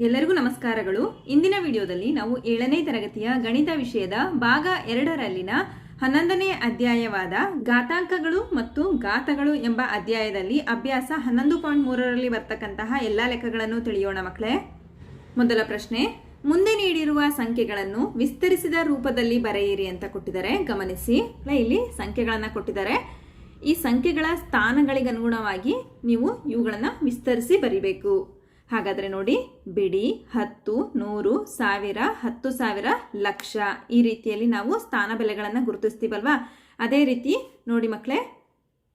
ಎಲ್ಲರಿಗೂ ನಮಸ್ಕಾರಗಳು. ಇಂದಿನ ವಿಡಿಯೋದಲ್ಲಿ ನಾವು ಏಳನೇ ತರಗತಿಯ ಗಣಿತ ವಿಷಯದ ಭಾಗ ಎರಡರಲ್ಲಿನ ಹನ್ನೊಂದನೇ ಅಧ್ಯಾಯವಾದ ಘಾತಾಂಕಗಳು ಮತ್ತು ಘಾತಗಳು ಎಂಬ ಅಧ್ಯಾಯದಲ್ಲಿ ಅಭ್ಯಾಸ ಹನ್ನೊಂದು ಪಾಯಿಂಟ್ ಮೂರರಲ್ಲಿ ಬರ್ತಕ್ಕಂತಹ ಎಲ್ಲ ಲೆಕ್ಕಗಳನ್ನು ತಿಳಿಯೋಣ ಮಕ್ಕಳೇ. ಮೊದಲ ಪ್ರಶ್ನೆ, ಮುಂದೆ ನೀಡಿರುವ ಸಂಖ್ಯೆಗಳನ್ನು ವಿಸ್ತರಿಸಿದ ರೂಪದಲ್ಲಿ ಬರೆಯಿರಿ ಅಂತ ಕೊಟ್ಟಿದ್ದಾರೆ. ಗಮನಿಸಿ. ಇಲ್ಲಿ ಸಂಖ್ಯೆಗಳನ್ನು ಕೊಟ್ಟಿದ್ದಾರೆ. ಈ ಸಂಖ್ಯೆಗಳ ಸ್ಥಾನಗಳಿಗನುಗುಣವಾಗಿ ನೀವು ಇವುಗಳನ್ನು ವಿಸ್ತರಿಸಿ ಬರಿಬೇಕು. ಹಾಗಾದರೆ ನೋಡಿ, ಬಿಡಿ, ಹತ್ತು, ನೂರು, ಸಾವಿರ, ಹತ್ತು ಸಾವಿರ ಲಕ್ಷ. ಈ ರೀತಿಯಲ್ಲಿ ನಾವು ಸ್ಥಾನ ಬೆಲೆಗಳನ್ನು ಗುರುತಿಸ್ತೀವಲ್ವಾ? ಅದೇ ರೀತಿ ನೋಡಿ ಮಕ್ಕಳೇ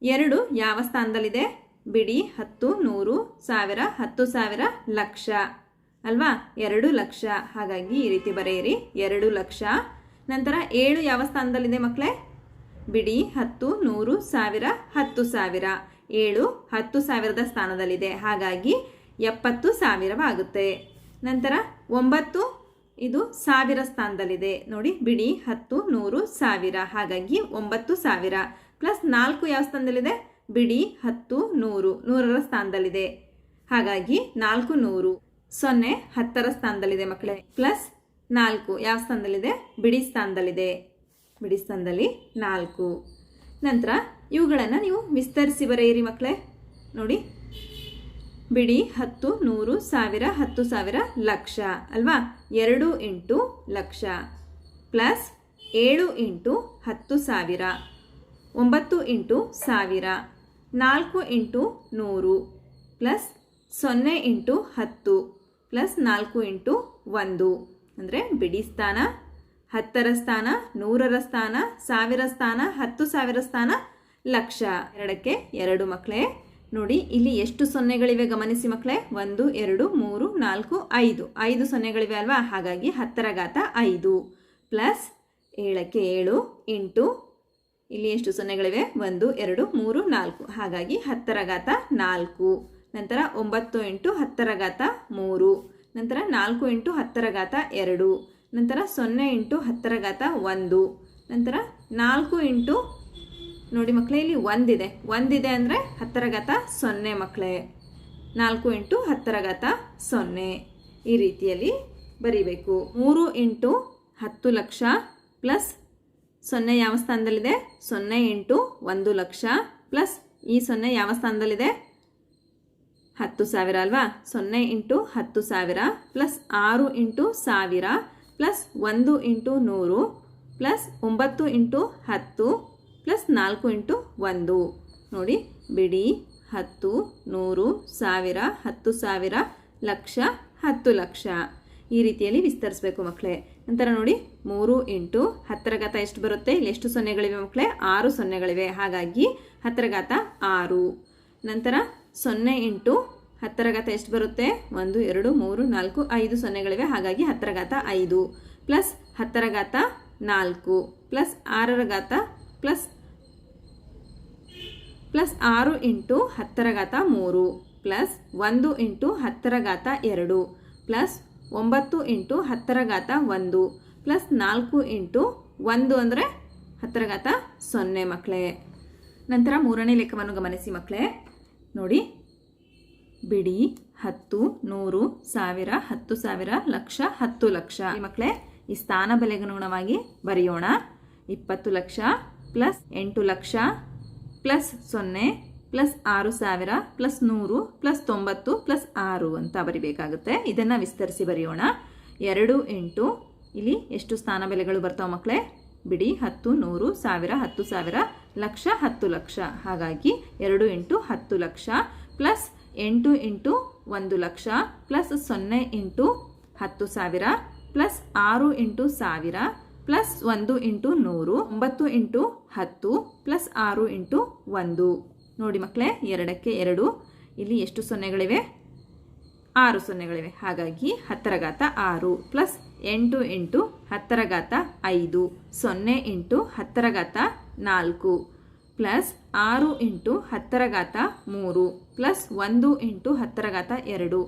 ಎರಡು ಯಾವ ಸ್ಥಾನದಲ್ಲಿದೆ? ಬಿಡಿ, ಹತ್ತು, ನೂರು, ಸಾವಿರ, ಹತ್ತು ಸಾವಿರ ಲಕ್ಷ. ಅಲ್ವಾ? ಎರಡು ಲಕ್ಷ. ಹಾಗಾಗಿ ಈ ರೀತಿ ಬರೆಯಿರಿ, ಎರಡು ಲಕ್ಷ. ನಂತರ ಏಳು ಯಾವ ಸ್ಥಾನದಲ್ಲಿದೆ ಮಕ್ಕಳೇ ಬಿಡಿ ಹತ್ತು ನೂರು ಸಾವಿರ ಹತ್ತು ಸಾವಿರ. ಏಳು ಹತ್ತು ಸಾವಿರದ ಸ್ಥಾನದಲ್ಲಿದೆ. ಹಾಗಾಗಿ ಎಪ್ಪತ್ತು ಸಾವಿರವಾಗುತ್ತೆ. ನಂತರ ಒಂಬತ್ತು ಇದು ಸಾವಿರ ಸ್ಥಾನದಲ್ಲಿದೆ. ನೋಡಿ, ಬಿಡಿ ಹತ್ತು ನೂರು ಸಾವಿರ. ಹಾಗಾಗಿ ಒಂಬತ್ತು ಸಾವಿರ. ಪ್ಲಸ್ ನಾಲ್ಕು ಯಾವ ಸ್ಥಾನದಲ್ಲಿದೆ? ಬಿಡಿ ಹತ್ತು ನೂರು. ನೂರರ ಸ್ಥಾನದಲ್ಲಿದೆ. ಹಾಗಾಗಿ ನಾಲ್ಕು ನೂರು. ಸೊನ್ನೆ ಹತ್ತರ ಸ್ಥಾನದಲ್ಲಿದೆ ಮಕ್ಕಳೇ. ಪ್ಲಸ್ ನಾಲ್ಕು ಯಾವ ಸ್ಥಾನದಲ್ಲಿದೆ? ಬಿಡಿ ಸ್ಥಾನದಲ್ಲಿದೆ. ಬಿಡಿ ಸ್ಥಾನದಲ್ಲಿ ನಾಲ್ಕು. ನಂತರ ಇವುಗಳನ್ನು ನೀವು ವಿಸ್ತರಿಸಿ ಬರೆಯಿರಿ ಮಕ್ಕಳೇ ನೋಡಿ. ಬಿಡಿ ಹತ್ತು, ನೂರು, ಸಾವಿರ, ಹತ್ತು ಸಾವಿರ ಲಕ್ಷ. ಅಲ್ವಾ? ಎರಡು ಇಂಟು ಲಕ್ಷ. ಪ್ಲಸ್ ಏಳು ಇಂಟು ಹತ್ತು ಸಾವಿರ. ಒಂಬತ್ತು ಇಂಟು ಸಾವಿರ. ನಾಲ್ಕು ಇಂಟು ನೂರು. ಪ್ಲಸ್ ಸೊನ್ನೆ ಇಂಟು ಹತ್ತು. ಪ್ಲಸ್ ನಾಲ್ಕು ಇಂಟು ಒಂದು. ಅಂದರೆ ಬಿಡಿ ಸ್ಥಾನ ಹತ್ತರ ಸ್ಥಾನ, ನೂರರ ಸ್ಥಾನ, ಸಾವಿರ ಸ್ಥಾನ, ಹತ್ತು ಸಾವಿರ ಸ್ಥಾನ, ಲಕ್ಷ. ಎರಡಕ್ಕೆ ಎರಡು ಮಕ್ಕಳೇ. ನೋಡಿ, ಇಲ್ಲಿ ಎಷ್ಟು ಸೊನ್ನೆಗಳಿವೆ ಗಮನಿಸಿ ಮಕ್ಕಳೇ. ಒಂದು, ಎರಡು, ಮೂರು, ನಾಲ್ಕು, ಐದು. ಐದು ಸೊನ್ನೆಗಳಿವೆ ಅಲ್ವಾ? ಹಾಗಾಗಿ ಹತ್ತರ ಘಾತ ಐದು. ಪ್ಲಸ್ ಏಳಕ್ಕೆ ಏಳು ಇಂಟು ಇಲ್ಲಿ ಎಷ್ಟು ಸೊನ್ನೆಗಳಿವೆ? ಒಂದು, ಎರಡು, ಮೂರು, ನಾಲ್ಕು. ಹಾಗಾಗಿ ಹತ್ತರ ಘಾತ ನಾಲ್ಕು. ನಂತರ ಒಂಬತ್ತು ಇಂಟು ಹತ್ತರ ಘಾತ ಮೂರು. ನಂತರ ನಾಲ್ಕು ಇಂಟು ಹತ್ತರ ಘಾತ ಎರಡು. ನಂತರ ಸೊನ್ನೆ ಇಂಟು ಹತ್ತರ ಘಾತ ಒಂದು. ನಂತರ ನಾಲ್ಕು ಇಂಟು, ನೋಡಿ ಮಕ್ಕಳೇ ಇಲ್ಲಿ ಒಂದಿದೆ. ಒಂದಿದೆ ಅಂದರೆ ಹತ್ತರ ಘಾತ ಸೊನ್ನೆ ಮಕ್ಕಳೇ ನಾಲ್ಕು ಇಂಟು ಹತ್ತರ ಘಾತ ಸೊನ್ನೆ. ಈ ರೀತಿಯಲ್ಲಿ ಬರೀಬೇಕು. ಮೂರು ಇಂಟು ಹತ್ತು ಲಕ್ಷ ಪ್ಲಸ್ ಸೊನ್ನೆ ಯಾವ ಸ್ಥಾನದಲ್ಲಿದೆ? ಸೊನ್ನೆ ಇಂಟು ಒಂದು ಲಕ್ಷ ಪ್ಲಸ್ ಈ ಸೊನ್ನೆ ಯಾವ ಸ್ಥಾನದಲ್ಲಿದೆ? ಹತ್ತು ಸಾವಿರ ಅಲ್ವಾ? ಸೊನ್ನೆ ಇಂಟು ಹತ್ತು ಸಾವಿರ ಪ್ಲಸ್ ಆರು ಇಂಟು ಸಾವಿರ ಪ್ಲಸ್ ಒಂದು ಇಂಟು ನೂರು ಪ್ಲಸ್ ಒಂಬತ್ತು ಇಂಟು ಹತ್ತು ಪ್ಲಸ್ ನಾಲ್ಕು ಇಂಟು ಒಂದು. ನೋಡಿ, ಬಿಡಿ, ಹತ್ತು, ನೂರು, ಸಾವಿರ, ಹತ್ತು ಸಾವಿರ, ಲಕ್ಷ, ಹತ್ತು ಲಕ್ಷ. ಈ ರೀತಿಯಲ್ಲಿ ವಿಸ್ತರಿಸಬೇಕು ಮಕ್ಕಳೇ. ನಂತರ ನೋಡಿ, ಮೂರು ಇಂಟು ಹತ್ತರ ಘಾತ ಎಷ್ಟು ಬರುತ್ತೆ? ಇಲ್ಲಿ ಎಷ್ಟು ಸೊನ್ನೆಗಳಿವೆ ಮಕ್ಕಳೇ? ಆರು ಸೊನ್ನೆಗಳಿವೆ. ಹಾಗಾಗಿ ಹತ್ತರ ಘಾತ ಆರು. ನಂತರ ಸೊನ್ನೆ ಇಂಟು ಹತ್ತರ ಘಾತ ಎಷ್ಟು ಬರುತ್ತೆ? ಒಂದು, ಎರಡು, ಮೂರು, ನಾಲ್ಕು, ಐದು ಸೊನ್ನೆಗಳಿವೆ. ಹಾಗಾಗಿ ಹತ್ತರ ಘಾತ ಐದು ಪ್ಲಸ್ ಹತ್ತರ ಘಾತ ನಾಲ್ಕು ಪ್ಲಸ್ ಆರರ ಘಾತ ಪ್ಲಸ್ ಪ್ಲಸ್ ಆರು ಇಂಟು ಹತ್ತರ ಘಾತ ಮೂರು ಪ್ಲಸ್ ಒಂದು ಇಂಟು ಹತ್ತರ ಘಾತ ಎರಡು ಪ್ಲಸ್ ಒಂಬತ್ತು ಇಂಟು ಹತ್ತರ ಘಾತ ಒಂದು ಪ್ಲಸ್ ನಾಲ್ಕು ಇಂಟು ಒಂದು ಅಂದರೆ ಹತ್ತರ ಘಾತ ಸೊನ್ನೆ ಮಕ್ಕಳೇ. ನಂತರ ಮೂರನೇ ಲೆಕ್ಕವನ್ನು ಗಮನಿಸಿ ಮಕ್ಕಳೇ. ನೋಡಿ ಬಿಡಿ, ಹತ್ತು, ನೂರು, ಸಾವಿರ, ಹತ್ತು ಸಾವಿರ, ಲಕ್ಷ, ಹತ್ತು ಲಕ್ಷ. ಈ ಮಕ್ಕಳೇ ಈ ಸ್ಥಾನ ಬೆಲೆಗನುಗುಣವಾಗಿ ಬರೆಯೋಣ. ಇಪ್ಪತ್ತು ಲಕ್ಷ ಪ್ಲಸ್ ಎಂಟು ಲಕ್ಷ ಪ್ಲಸ್ ಸೊನ್ನೆ ಪ್ಲಸ್ ಆರು ಸಾವಿರ ಪ್ಲಸ್ ನೂರು ಪ್ಲಸ್ ತೊಂಬತ್ತು ಪ್ಲಸ್ ಆರು ಅಂತ ಬರಿಬೇಕಾಗುತ್ತೆ. ಇದನ್ನು ವಿಸ್ತರಿಸಿ ಬರೆಯೋಣ. ಎರಡು ಎಂಟು. ಇಲ್ಲಿ ಎಷ್ಟು ಸ್ಥಾನ ಬೆಲೆಗಳು ಬರ್ತಾವೆ ಮಕ್ಕಳೇ ಬಿಡಿ, ಹತ್ತು, ನೂರು, ಸಾವಿರ, ಹತ್ತು ಸಾವಿರ, ಲಕ್ಷ, ಹತ್ತು ಲಕ್ಷ. ಹಾಗಾಗಿ ಎರಡು ಎಂಟು, ಹತ್ತು ಲಕ್ಷ ಪ್ಲಸ್ ಎಂಟು ಇಂಟು ಒಂದು ಲಕ್ಷ ಪ್ಲಸ್ ಸೊನ್ನೆ ಇಂಟು ಹತ್ತು ಸಾವಿರ ಪ್ಲಸ್ ಆರು ಇಂಟು ಸಾವಿರ ಪ್ಲಸ್ ಒಂದು ಇಂಟು ನೂರು, ಒಂಬತ್ತು ಇಂಟು ಹತ್ತು ಪ್ಲಸ್ ಆರು ಇಂಟು ಒಂದು. ನೋಡಿ ಮಕ್ಕಳೇ, ಎರಡಕ್ಕೆ ಎರಡು. ಇಲ್ಲಿ ಎಷ್ಟು ಸೊನ್ನೆಗಳಿವೆ? ಆರು ಸೊನ್ನೆಗಳಿವೆ. ಹಾಗಾಗಿ ಹತ್ತರ ಘಾತ ಆರು ಪ್ಲಸ್ ಎಂಟು ಇಂಟು ಹತ್ತರ ಘಾತ ಐದು. ಸೊನ್ನೆ ಇಂಟು ಹತ್ತರ ಘಾತ ನಾಲ್ಕು ಪ್ಲಸ್ ಆರು ಇಂಟು ಹತ್ತರ ಘಾತ ಮೂರು. ಪ್ಲಸ್ ಒಂದು ಇಂಟು ಹತ್ತರ ಘಾತ ಎರಡು,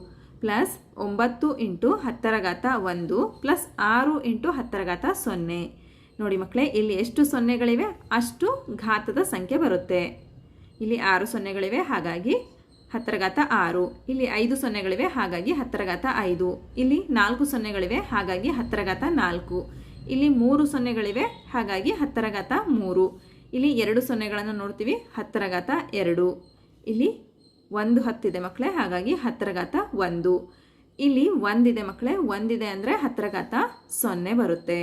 ಪ್ಲಸ್ ಒಂಬತ್ತು ಇಂಟು ಹತ್ತರ ಘಾತ ಒಂದು, ಪ್ಲಸ್ ಆರು ಇಂಟು ಹತ್ತರ ಘಾತ ಸೊನ್ನೆ. ನೋಡಿ ಮಕ್ಕಳೇ, ಇಲ್ಲಿ ಎಷ್ಟು ಸೊನ್ನೆಗಳಿವೆ? ಅಷ್ಟು ಘಾತದ ಸಂಖ್ಯೆ ಬರುತ್ತೆ. ಇಲ್ಲಿ ಆರು ಸೊನ್ನೆಗಳಿವೆ, ಹಾಗಾಗಿ ಹತ್ತರ ಘಾತ ಆರು. ಇಲ್ಲಿ ಐದು ಸೊನ್ನೆಗಳಿವೆ, ಹಾಗಾಗಿ ಹತ್ತರ ಘಾತ ಐದು. ಇಲ್ಲಿ ನಾಲ್ಕು ಸೊನ್ನೆಗಳಿವೆ, ಹಾಗಾಗಿ ಹತ್ತರ ಘಾತ ನಾಲ್ಕು. ಇಲ್ಲಿ ಮೂರು ಸೊನ್ನೆಗಳಿವೆ, ಹಾಗಾಗಿ ಹತ್ತರ ಘಾತ ಮೂರು. ಇಲ್ಲಿ ಎರಡು ಸೊನ್ನೆಗಳನ್ನು ನೋಡ್ತೀವಿ ಹತ್ತರ ಘಾತ ಎರಡು. ಇಲ್ಲಿ ಒಂದು ಹತ್ತಿದೆ ಮಕ್ಕಳೇ, ಹಾಗಾಗಿ ಹತ್ತರ ಘಾತ ಒಂದು. ಇಲ್ಲಿ ಒಂದಿದೆ ಮಕ್ಕಳೇ, ಒಂದಿದೆ ಅಂದರೆ ಹತ್ತರ ಘಾತ ಸೊನ್ನೆ ಬರುತ್ತೆ.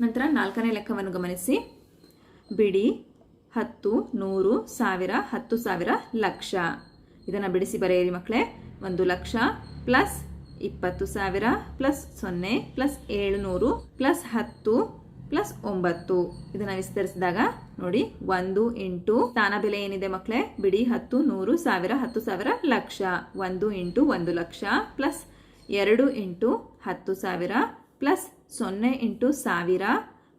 ನಂತರ ನಾಲ್ಕನೇ ಲೆಕ್ಕವನ್ನು ಗಮನಿಸಿ. ಬಿಡಿ, ಹತ್ತು, ನೂರು, ಸಾವಿರ, ಹತ್ತು ಸಾವಿರ ಲಕ್ಷ. ಇದನ್ನು ಬಿಡಿಸಿ ಬರೆಯಿರಿ ಮಕ್ಕಳೇ. ಒಂದು ಲಕ್ಷ ಪ್ಲಸ್ ಇಪ್ಪತ್ತು ಸಾವಿರ ಪ್ಲಸ್ ಸೊನ್ನೆ ಪ್ಲಸ್ ಏಳುನೂರು ಪ್ಲಸ್ ಹತ್ತು ಪ್ಲಸ್ ಒಂಬತ್ತು. ಇದನ್ನು ವಿಸ್ತರಿಸಿದಾಗ ನೋಡಿ, ಒಂದು ಇಂಟು ಸ್ಥಾನ ಬೆಲೆ ಏನಿದೆ ಮಕ್ಕಳೇ ಬಿಡಿ, ಹತ್ತು, ನೂರು, ಸಾವಿರ, ಹತ್ತು ಸಾವಿರ ಲಕ್ಷ. ಒಂದು ಇಂಟು ಒಂದು ಲಕ್ಷ ಪ್ಲಸ್ ಎರಡು ಇಂಟು ಹತ್ತು ಸಾವಿರ ಪ್ಲಸ್ ಸೊನ್ನೆ ಇಂಟು ಸಾವಿರ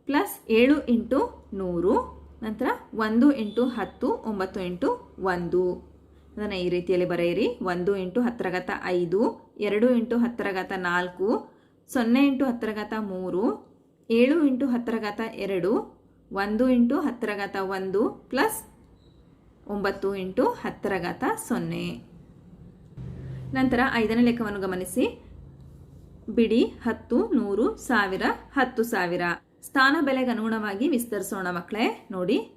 ಪ್ಲಸ್ ಏಳು ಇಂಟು ನೂರು. ನಂತರ ಒಂದು ಇಂಟು ಹತ್ತು, ಒಂಬತ್ತು ಇಂಟು ಒಂದು. ಅದನ್ನು ಈ ರೀತಿಯಲ್ಲಿ ಬರೆಯಿರಿ. ಒಂದು ಇಂಟು ಹತ್ತರ ಘಾತ ಐದು, ಎರಡು ಇಂಟು ಹತ್ತರ ಘಾತ ನಾಲ್ಕು, ಸೊನ್ನೆ ಇಂಟು ಹತ್ತರ ಘಾತ ಮೂರು, ಏಳು ಇಂಟು ಹತ್ತರ ಘಾತ ಎರಡು ಒಂದು ಇಂಟು ಹತ್ತರ ಘಾತ ಒಂದು ಪ್ಲಸ್ ಒಂಬತ್ತು ಇಂಟು ಹತ್ತರ ಘಾತ ಸೊನ್ನೆ. ನಂತರ ಐದನೇ ಲೆಕ್ಕವನ್ನು ಗಮನಿಸಿ. ಬಿಡಿ ಹತ್ತು, ನೂರು, ಸಾವಿರ, ಹತ್ತು ಸಾವಿರ. ಸ್ಥಾನ ಬೆಲೆಗೆ ಅನುಗುಣವಾಗಿ ವಿಸ್ತರಿಸೋಣ ಮಕ್ಕಳೇ. ನೋಡಿ.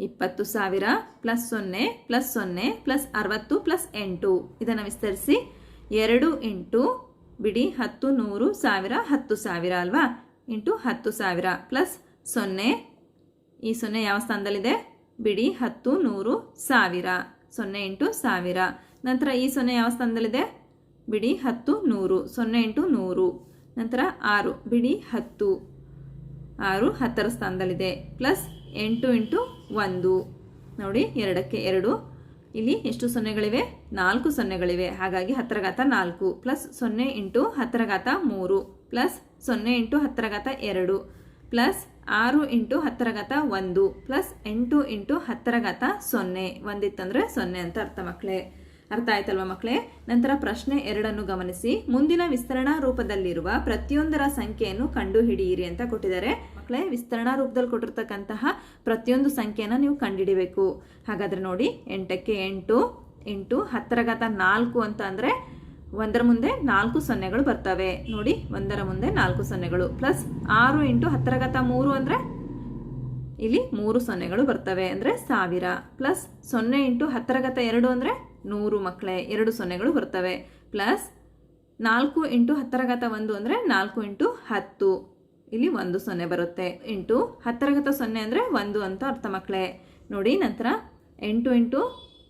ಇಪ್ಪತ್ತು ಸಾವಿರ ಪ್ಲಸ್ ಸೊನ್ನೆ ಪ್ಲಸ್ ಸೊನ್ನೆ, ಪ್ಲಸ್ ಅರವತ್ತು, ಪ್ಲಸ್ ಎಂಟು. ಇದನ್ನು ವಿಸ್ತರಿಸಿ. ಎರಡು ಇಂಟು ಬಿಡಿ ಹತ್ತು, ನೂರು, ಸಾವಿರ, ಹತ್ತು ಸಾವಿರ ಅಲ್ವಾ? ಇಂಟು ಹತ್ತು ಸಾವಿರ ಪ್ಲಸ್ ಸೊನ್ನೆ ಈ ಸೊನ್ನೆ ಯಾವ ಸ್ಥಾನದಲ್ಲಿದೆ? ಬಿಡಿ, ಹತ್ತು, ನೂರು, ಸಾವಿರ. ಸೊನ್ನೆ ಇಂಟು ಸಾವಿರ. ನಂತರ ಈ ಸೊನ್ನೆ ಯಾವ ಸ್ಥಾನದಲ್ಲಿದೆ? ಬಿಡಿ, ಹತ್ತು, ನೂರು. ಸೊನ್ನೆ ಇಂಟು ನೂರು. ನಂತರ ಆರು, ಬಿಡಿ, ಹತ್ತು. ಆರು, ಹತ್ತರ ಸ್ಥಾನದಲ್ಲಿದೆ. ಪ್ಲಸ್ ಎಂಟು ಇಂಟು ಒಂದು. ನೋಡಿ, ಎರಡಕ್ಕೆ ಎರಡು. ಇಲ್ಲಿ ಎಷ್ಟು ಸೊನ್ನೆಗಳಿವೆ? ನಾಲ್ಕು ಸೊನ್ನೆಗಳಿವೆ. ಹಾಗಾಗಿ ಹತ್ತರ ಘಾತ ನಾಲ್ಕು. ಪ್ಲಸ್ ಸೊನ್ನೆ ಇಂಟು ಹತ್ತರ ಘಾತ ಮೂರು. ಪ್ಲಸ್ ಸೊನ್ನೆ ಇಂಟು ಹತ್ತರ ಘಾತ ಎರಡು. ಪ್ಲಸ್ ಆರು ಇಂಟು ಹತ್ತರ ಘಾತ ಒಂದು ಪ್ಲಸ್ ಎಂಟು ಇಂಟು ಹತ್ತರ ಘಾತ ಸೊನ್ನೆ. ಒಂದಿತ್ತಂದರೆ ಸೊನ್ನೆ ಅಂತ ಅರ್ಥ ಮಕ್ಕಳೇ ಅರ್ಥ ಆಯ್ತಲ್ವ ಮಕ್ಕಳೇ ನಂತರ ಪ್ರಶ್ನೆ ಎರಡನ್ನು ಗಮನಿಸಿ. ಮುಂದಿನ ವಿಸ್ತರಣಾ ರೂಪದಲ್ಲಿರುವ ಪ್ರತಿಯೊಂದರ ಸಂಖ್ಯೆಯನ್ನು ಕಂಡುಹಿಡಿಯಿರಿ ಅಂತ ಕೊಟ್ಟಿದ್ದಾರೆ. ಮಕ್ಕಳೇ ವಿಸ್ತರಣಾ ರೂಪದಲ್ಲಿ ಕೊಟ್ಟಿರ್ತಕ್ಕಂತಹ ಪ್ರತಿಯೊಂದು ಸಂಖ್ಯೆಯನ್ನು ನೀವು ಕಂಡುಹಿಡಿಬೇಕು. ಹಾಗಾದರೆ ನೋಡಿ, ಎಂಟಕ್ಕೆ ಎಂಟು ಎಂಟು ಹತ್ತರ ಘಾತ ನಾಲ್ಕು ಅಂತ ಅಂದರೆ ಒಂದರ ಮುಂದೆ ನಾಲ್ಕು ಸೊನ್ನೆಗಳು ಬರ್ತವೆ. ನೋಡಿ, ಒಂದರ ಮುಂದೆ ನಾಲ್ಕು ಸೊನ್ನೆಗಳು. ಪ್ಲಸ್ ಆರು ಇಂಟು ಹತ್ತರ ಗತ ಮೂರು ಅಂದರೆ ಇಲ್ಲಿ ಮೂರು ಸೊನ್ನೆಗಳು ಬರ್ತವೆ ಅಂದರೆ ಸಾವಿರ. ಪ್ಲಸ್ ಸೊನ್ನೆ ಇಂಟು ಹತ್ತರ ಗತ ಎರಡು ಅಂದರೆ ನೂರು ಮಕ್ಕಳೇ, ಎರಡು ಸೊನ್ನೆಗಳು ಬರ್ತವೆ. ಪ್ಲಸ್ ನಾಲ್ಕು ಇಂಟು ಹತ್ತರ ಗತ ಒಂದು ಅಂದರೆ ನಾಲ್ಕು ಇಂಟು ಹತ್ತು. ಇಲ್ಲಿ ಒಂದು ಸೊನ್ನೆ ಬರುತ್ತೆ. ಇಂಟು ಹತ್ತರ ಘಾತ ಸೊನ್ನೆ ಅಂದರೆ ಒಂದು ಅಂತ ಅರ್ಥ ಮಕ್ಕಳೇ. ನೋಡಿ, ನಂತರ ಎಂಟು ಇಂಟು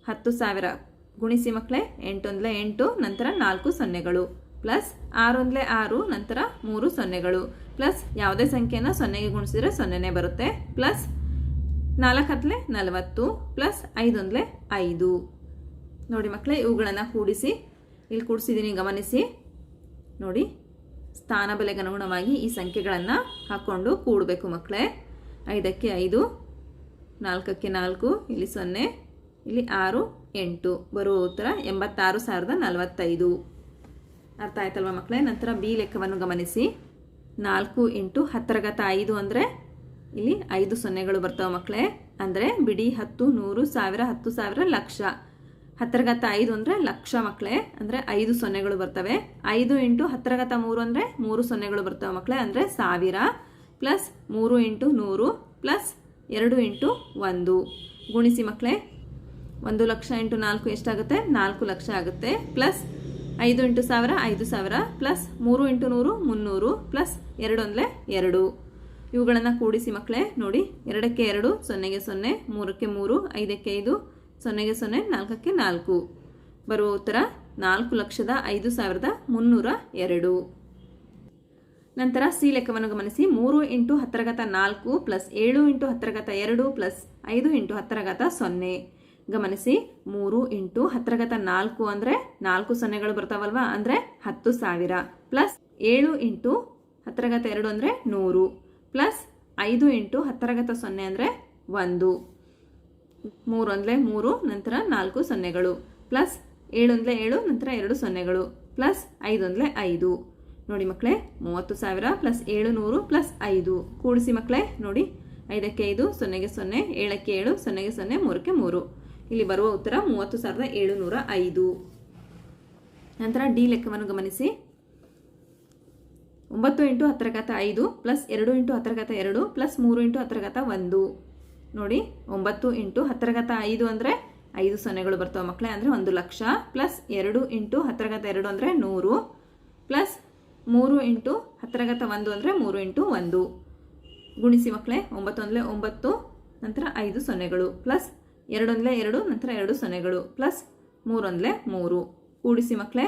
ಹತ್ತು ಸಾವಿರ. ಗುಣಿಸಿ ಮಕ್ಕಳೇ ಎಂಟು ಒಂದಲೇ ಎಂಟು, ನಂತರ ನಾಲ್ಕು ಸೊನ್ನೆಗಳು. ಪ್ಲಸ್ ಆರು ಒಂದಲೇ ಆರು, ನಂತರ ಮೂರು ಸೊನ್ನೆಗಳು. ಪ್ಲಸ್ ಯಾವುದೇ ಸಂಖ್ಯೆನ ಸೊನ್ನೆಗೆ ಗುಣಿಸಿದ್ರೆ ಸೊನ್ನೆನೇ ಬರುತ್ತೆ. ಪ್ಲಸ್ ನಾಲ್ಕು ಹತ್ತಲೆ ನಲವತ್ತು, ಪ್ಲಸ್ ಐದೊಂದಲೇ ಐದು. ನೋಡಿ ಮಕ್ಕಳೇ ಇವುಗಳನ್ನು ಕೂಡಿಸಿ, ಇಲ್ಲಿ ಕೂಡಿಸಿದ್ದೀನಿ ಗಮನಿಸಿ. ನೋಡಿ, ಸ್ಥಾನ ಬೆಲೆಗೆ ಅನುಗುಣವಾಗಿ ಈ ಸಂಖ್ಯೆಗಳನ್ನು ಹಾಕ್ಕೊಂಡು ಕೂಡಬೇಕು ಮಕ್ಕಳೇ ಐದಕ್ಕೆ ಐದು, ನಾಲ್ಕಕ್ಕೆ ನಾಲ್ಕು, ಇಲ್ಲಿ ಸೊನ್ನೆ, ಇಲ್ಲಿ ಆರು ಎಂಟು. ಬರುವ ಉತ್ತರ ಎಂಬತ್ತಾರು ಸಾವಿರದ ನಲವತ್ತೈದು. ಅರ್ಥ ಆಯ್ತಲ್ವ ಮಕ್ಕಳೇ? ನಂತರ ಬಿ ಲೆಕ್ಕವನ್ನು ಗಮನಿಸಿ. ನಾಲ್ಕು ಎಂಟು ಹತ್ತರ ಗತ ಐದು ಅಂದರೆ ಇಲ್ಲಿ ಐದು ಸೊನ್ನೆಗಳು ಬರ್ತವೆ ಮಕ್ಕಳೇ. ಅಂದರೆ ಬಿಡಿ ಹತ್ತು, ನೂರು, ಸಾವಿರ, ಹತ್ತು ಸಾವಿರ, ಲಕ್ಷ. ಹತ್ತರ ಘಾತ ಐದು ಅಂದರೆ ಲಕ್ಷ ಮಕ್ಕಳೇ. ಅಂದರೆ ಐದು ಸೊನ್ನೆಗಳು ಬರ್ತವೆ. ಐದು ಇಂಟು ಹತ್ತರ ಗತ ಮೂರು ಅಂದರೆ ಮೂರು ಸೊನ್ನೆಗಳು ಬರ್ತವೆ ಮಕ್ಕಳೇ. ಅಂದರೆ ಸಾವಿರ ಪ್ಲಸ್ ಮೂರು ಇಂಟು ನೂರು ಪ್ಲಸ್ ಎರಡು ಇಂಟು ಒಂದು. ಗುಣಿಸಿ ಮಕ್ಕಳೇ. ಒಂದು ಲಕ್ಷ ಇಂಟು ನಾಲ್ಕು ಎಷ್ಟಾಗುತ್ತೆ? ನಾಲ್ಕು ಲಕ್ಷ ಆಗುತ್ತೆ. ಪ್ಲಸ್ ಐದು ಇಂಟು ಸಾವಿರ, ಐದು ಸಾವಿರ. ಪ್ಲಸ್ ಮೂರು ಇಂಟು ನೂರು, ಮುನ್ನೂರು. ಪ್ಲಸ್ ಎರಡು ಅಂದರೆ ಎರಡು. ಇವುಗಳನ್ನು ಕೂಡಿಸಿ ಮಕ್ಕಳೇ ನೋಡಿ. ಎರಡಕ್ಕೆ ಎರಡು, ಸೊನ್ನೆಗೆ ಸೊನ್ನೆ. ಮೂರಕ್ಕೆ ಮೂರು, ಐದಕ್ಕೆ ಐದು, ಸೊನ್ನೆಗೆ ಸೊನ್ನೆ, ನಾಲ್ಕಕ್ಕೆ ನಾಲ್ಕು. ಬರುವ ಉತ್ತರ, ನಾಲ್ಕು ಲಕ್ಷದ ಐದು ಸಾವಿರದ ಮುನ್ನೂರ ಎರಡು. ನಂತರ ಸಿ ಲೆಕ್ಕವನ್ನು ಗಮನಿಸಿ. ಮೂರು ಇಂಟು ಹತ್ತರ ಘಾತ ನಾಲ್ಕು ಪ್ಲಸ್ ಏಳು ಇಂಟು ಹತ್ತರ ಘಾತ ಎರಡು ಪ್ಲಸ್ ಐದು ಇಂಟು ಹತ್ತರ ಘಾತ ಸೊನ್ನೆ. ಗಮನಿಸಿ, ಮೂರು ಇಂಟು ಹತ್ತರಗತ ನಾಲ್ಕು ಅಂದರೆ ನಾಲ್ಕು ಸೊನ್ನೆಗಳು ಬರ್ತಾವಲ್ವಾ? ಅಂದರೆ ಹತ್ತು ಸಾವಿರ. ಪ್ಲಸ್ ಏಳು ಇಂಟು ಹತ್ತರಗತ ಎರಡು ಅಂದರೆ ನೂರು. ಪ್ಲಸ್ ಐದು ಇಂಟು ಹತ್ತರಗತ ಸೊನ್ನೆ ಅಂದರೆ ಒಂದು. ಮೂರು ಅಂದರೆ ಮೂರು, ನಂತರ ನಾಲ್ಕು ಸೊನ್ನೆಗಳು. ಪ್ಲಸ್ ಏಳು ಅಂದರೆ ಏಳು, ನಂತರ ಎರಡು ಸೊನ್ನೆಗಳು. ಪ್ಲಸ್ ಐದು ಅಂದರೆ ಐದು. ನೋಡಿ ಮಕ್ಕಳೇ, ಮೂವತ್ತು ಸಾವಿರ ಪ್ಲಸ್ ಏಳು ನೂರು ಪ್ಲಸ್ ಐದು. ಕೂಡಿಸಿ ಮಕ್ಕಳೇ, ನೋಡಿ. ಐದಕ್ಕೆ ಐದು, ಸೊನ್ನೆಗೆ ಸೊನ್ನೆ, ಏಳಕ್ಕೆ ಏಳು, ಸೊನ್ನೆಗೆ ಸೊನ್ನೆ, ಮೂರಕ್ಕೆ ಮೂರು. ಇಲ್ಲಿ ಬರುವ ಉತ್ತರ ಮೂವತ್ತು ಸಾವಿರದ ಏಳುನೂರ ಐದು. ನಂತರ ಡಿ ಲೆಕ್ಕವನ್ನು ಗಮನಿಸಿ. ಒಂಬತ್ತು ಇಂಟು ಹತ್ತರ ಘಾತ ಐದು ಪ್ಲಸ್ ಎರಡು ಇಂಟು ಹತ್ತರ ಘಾತ ಎರಡು ಪ್ಲಸ್ ಮೂರು ಇಂಟು ಹತ್ತರ ಘಾತ ಒಂದು. ನೋಡಿ, ಒಂಬತ್ತು ಇಂಟು ಹತ್ತರ ಘಾತ ಐದು ಅಂದರೆ ಐದು ಸೊನ್ನೆಗಳು ಬರ್ತವೆ ಮಕ್ಕಳೇ, ಅಂದರೆ ಒಂದು ಲಕ್ಷ. ಪ್ಲಸ್ ಎರಡು ಇಂಟು ಹತ್ತರ ಘಾತ ಎರಡು ಅಂದರೆ ನೂರು. ಪ್ಲಸ್ ಮೂರು ಇಂಟು ಹತ್ತರ ಘಾತ ಒಂದು ಅಂದರೆ ಮೂರು ಇಂಟು ಒಂದು. ಗುಣಿಸಿ ಮಕ್ಕಳೇ ಒಂಬತ್ತು ಅಂದರೆ ಒಂಬತ್ತು, ನಂತರ ಐದು ಸೊನ್ನೆಗಳು. ಪ್ಲಸ್ ಎರಡೊಂದಲೇ ಎರಡು, ನಂತರ ಎರಡು ಸೊನ್ನೆಗಳು, ಪ್ಲಸ್ ಮೂರೊಂದಲೇ ಮೂರು. ಕೂಡಿಸಿ ಮಕ್ಕಳೇ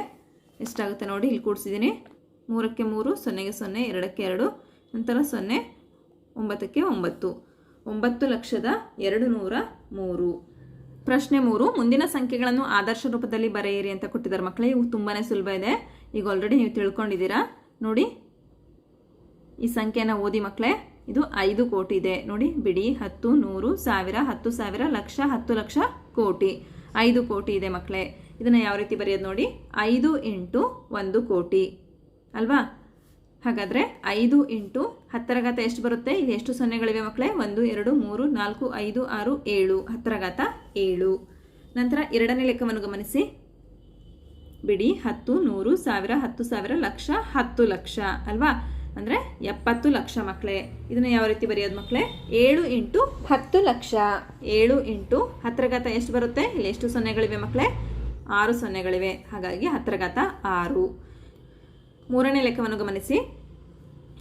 ಎಷ್ಟಾಗುತ್ತೆ ನೋಡಿ, ಇಲ್ಲಿ ಕೂಡಿಸಿದ್ದೀನಿ. ಮೂರಕ್ಕೆ ಮೂರು, ಸೊನ್ನೆಗೆ ಸೊನ್ನೆ, ಎರಡಕ್ಕೆ ಎರಡು, ನಂತರ ಸೊನ್ನೆ, ಒಂಬತ್ತಕ್ಕೆ ಒಂಬತ್ತು. ಒಂಬತ್ತು ಲಕ್ಷದ ಎರಡು ನೂರ ಮೂರು. ಪ್ರಶ್ನೆ ಮೂರು, ಮುಂದಿನ ಸಂಖ್ಯೆಗಳನ್ನು ಆದರ್ಶ ರೂಪದಲ್ಲಿ ಬರೆಯಿರಿ ಅಂತ ಕೊಟ್ಟಿದ್ದಾರೆ ಮಕ್ಕಳೇ ಇವು ತುಂಬಾ ಸುಲಭ ಇದೆ. ಈಗ ಆಲ್ರೆಡಿ ನೀವು ತಿಳ್ಕೊಂಡಿದ್ದೀರಾ? ನೋಡಿ, ಈ ಸಂಖ್ಯೆನ ಓದಿ ಮಕ್ಕಳೇ ಇದು ಐದು ಕೋಟಿ ಇದೆ. ನೋಡಿ, ಬಿಡಿ, ಹತ್ತು, ನೂರು, ಸಾವಿರ, ಹತ್ತು ಸಾವಿರ, ಲಕ್ಷ, ಹತ್ತು ಲಕ್ಷ ಕೋಟಿ. ಐದು ಕೋಟಿ ಇದೆ ಮಕ್ಕಳೇ ಇದನ್ನು ಯಾವ ರೀತಿ ಬರೆಯೋದು ನೋಡಿ? ಐದು ಇಂಟು ಒಂದು ಕೋಟಿ. ಅಲ್ವಾ? ಹಾಗಾದರೆ ಐದು ಇಂಟು ಹತ್ತರ ಘಾತ ಎಷ್ಟು ಬರುತ್ತೆ? ಇಲ್ಲಿ ಎಷ್ಟು ಸೊನ್ನೆಗಳಿವೆ ಮಕ್ಕಳೇ ಒಂದು, ಎರಡು, ಮೂರು, ನಾಲ್ಕು, ಐದು, ಆರು, ಏಳು. ಹತ್ತರ ಘಾತ ಏಳು. ನಂತರ ಎರಡನೇ ಲೆಕ್ಕವನ್ನು ಗಮನಿಸಿ. ಬಿಡಿ, ಹತ್ತು, ನೂರು, ಸಾವಿರ, ಹತ್ತು ಸಾವಿರ, ಲಕ್ಷ, ಹತ್ತು ಲಕ್ಷ. ಅಲ್ವಾ? ಅಂದರೆ ಎಪ್ಪತ್ತು ಲಕ್ಷ ಮಕ್ಕಳೇ ಇದನ್ನು ಯಾವ ರೀತಿ ಬರೆಯೋದು ಮಕ್ಕಳೇ ಏಳು ಇಂಟು ಹತ್ತು ಲಕ್ಷ. ಏಳು ಇಂಟು ಹತ್ತರ ಘಾತ ಎಷ್ಟು ಬರುತ್ತೆ? ಇಲ್ಲಿ ಎಷ್ಟು ಸೊನ್ನೆಗಳಿವೆ ಮಕ್ಕಳೇ ಆರು ಸೊನ್ನೆಗಳಿವೆ. ಹಾಗಾಗಿ ಹತ್ತರ ಘಾತ ಆರು. ಮೂರನೇ ಲೆಕ್ಕವನ್ನು ಗಮನಿಸಿ.